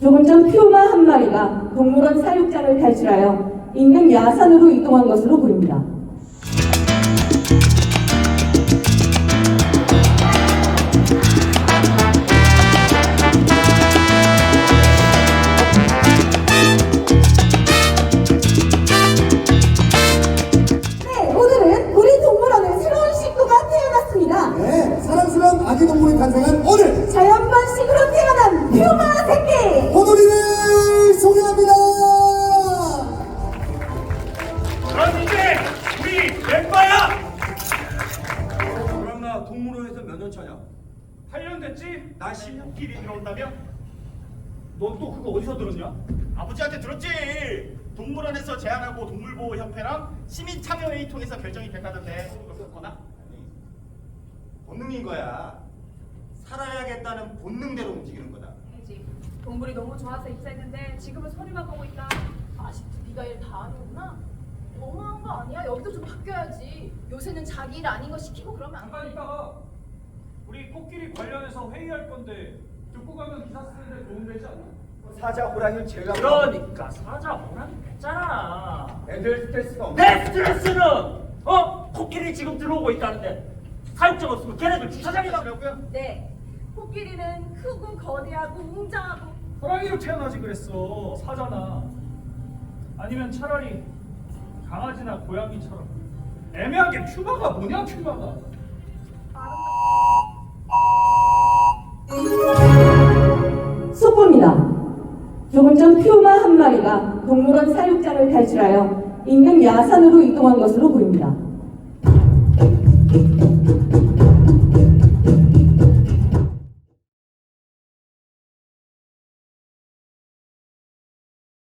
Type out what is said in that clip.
조금 전 퓨마 한 마리가 동물원 사육장을 탈출하여 인근 야산으로 이동한 것으로 보입니다. 네, 오늘은 우리 동물원에 새로운 식구가 태어났습니다. 네, 사랑스러운 아기 동물이 탄생한 오늘 8년 됐지? 나 16길이 들어온다며? 넌 또 그거 어디서 들었냐? 아버지한테 들었지? 동물원에서 제안하고 동물보호협회랑 시민참여회의 통해서 결정이 됐다던데 그거나? 본능인 거야 살아야겠다는 본능대로 움직이는 거다 해야지. 동물이 너무 좋아서 입사했는데 지금은 손해만 보고 있다. 아직도 네가 일 다 하는구나. 너무한 거 아니야? 여기도 좀 바뀌어야지. 요새는 자기 일 아닌 거 시키고 그러면 안 잠깐 돼. 있다가 우리 코끼리 관련해서 회의할 건데 듣고 가면 기사 쓰는데 도움 되지 않나? 사자 호랑이를 제가 그러니까 사자 호랑이 됐잖아. 애들 스트레스가 내 스트레스는 어 코끼리 지금 들어오고 있다는데 사육장 없으면 걔네들 주차장이다. 없고요 네. 코끼리는 크고 거대하고 웅장하고 호랑이로 태어나지 그랬어 사자나 아니면 차라리 강아지나 고양이처럼 애매하게 퓨마가 뭐냐 퓨마가 조금 전 퓨마 한 마리가 동물원 사육장을 탈출하여 인근 야산으로 이동한 것으로 보입니다.